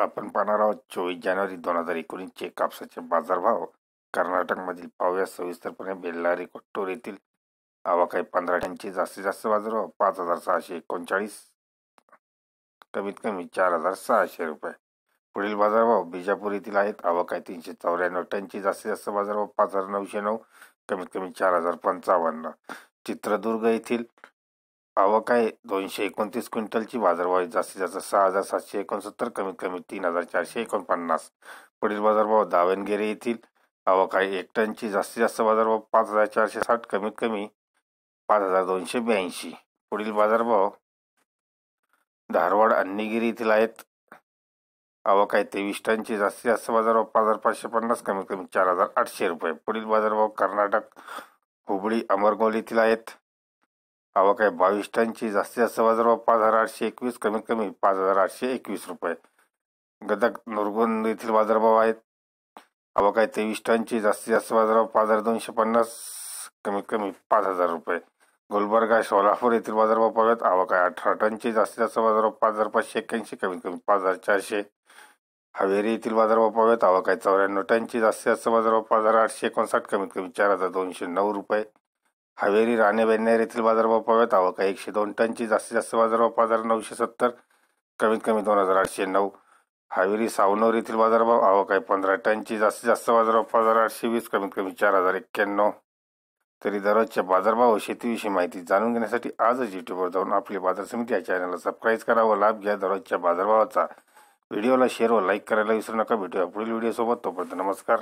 आपण पाहणार आहोत चोवीस जानेवारी दोन हजार एकोणीसचे कापसाचे बाजारभाव. कर्नाटकमधील पाहूया सविस्तरपणे बेल्लारी कोट्टूर येथील आवाकाई पंधरा टनचे जास्तीत जास्त बाजारभाव पाच हजार सहाशे एकोणचाळीस कमीत कमी चार हजार सहाशे रुपये. पुढील बाजारभाव बिजापूर येथील आहेत. आवाकाय तीनशे चौऱ्याण्णव टनची जास्तीत जास्त बाजारभाव पाच हजार नऊशे नऊ कमीत कमी चार हजार पंचावन्न. चित्रदुर्ग येथील आवक आहे दोनशे एकोणतीस क्विंटलची बाजारभाव जास्तीत जास्त सहा हजार सातशे एकोणसत्तर कमीत कमी तीन हजार चारशे एकोणपन्नास. पुढील बाजारभाव दावणगेरे येथील. आवक आहे एक टनची जास्तीत जास्त बाजारभाव पाच हजार चारशे साठ कमीत कमी पाच हजार दोनशे ब्याऐंशी. पुढील बाजारभाव धारवाड अन्नीगिरी येथील आहेत. आवक आहे तेवीस टनची जास्तीत जास्त बाजारभाव पाच हजार पाचशे पन्नास कमीत कमी चार हजार आठशे रुपये. पुढील बाजारभाव कर्नाटक हुबळी अमरगोल येथील आहेत. अहो काय बावीस टनची जास्तीत जास्त बाजारभाव पाच हजार आठशे एकवीस कमीत कमी पाच हजार आठशे एकवीस रुपये. गदक नुरगुंद येथील बाजारभाव आहेत. अहो काय तेवीस टनची जास्तीत जास्त बाजारभाव पाच हजार दोनशे पन्नास कमीत कमी पाच हजार रुपये. गुलबर्गा सोलापूर येथील बाजारभाव पाहूयात. आवा काय अठरा टनची जास्तीत जास्त बाजारभाव पाच हजार पाचशे एक्क्याऐंशी कमीत कमी पाच हजार चारशे. हवेरी येथील बाजारभाव पाहूयात. आवक काय चौऱ्याण्णव टनची जास्तीत जास्त बाजारभाव पाच हजार आठशे एकोणसाठ कमीत कमी चार हजार दोनशे नऊ रुपये. हावेरी राणे बेन्नेर येथील बाजारभाव पाहूयात आवक आहे एकशे दोन टनची. जास्तीत जास्त बाजारभाव पाच हजार नऊशे सत्तर कमीत कमी दोन हजार आठशे नऊ. हावेरी सावनोर येथील बाजारभाव आवक आहे पंधरा टनची. जास्तीत जास्त बाजारभाव पाच हजार आठशे वीस कमीत कमी चार हजार एक्क्याण्णव. तरी दररोजच्या बाजारभाव व शेतीविषयी माहिती जाणून घेण्यासाठी आजच युट्यूबवर जाऊन आपली बाजार समिती या चॅनलला सबस्क्राईब करा व लाभ घ्या दररोजच्या बाजारभावाचा. व्हिडिओला शेअर व लाईक करायला विसरू नका. भेटूया पुढील व्हिडिओसोबत तोपर्यंत नमस्कार.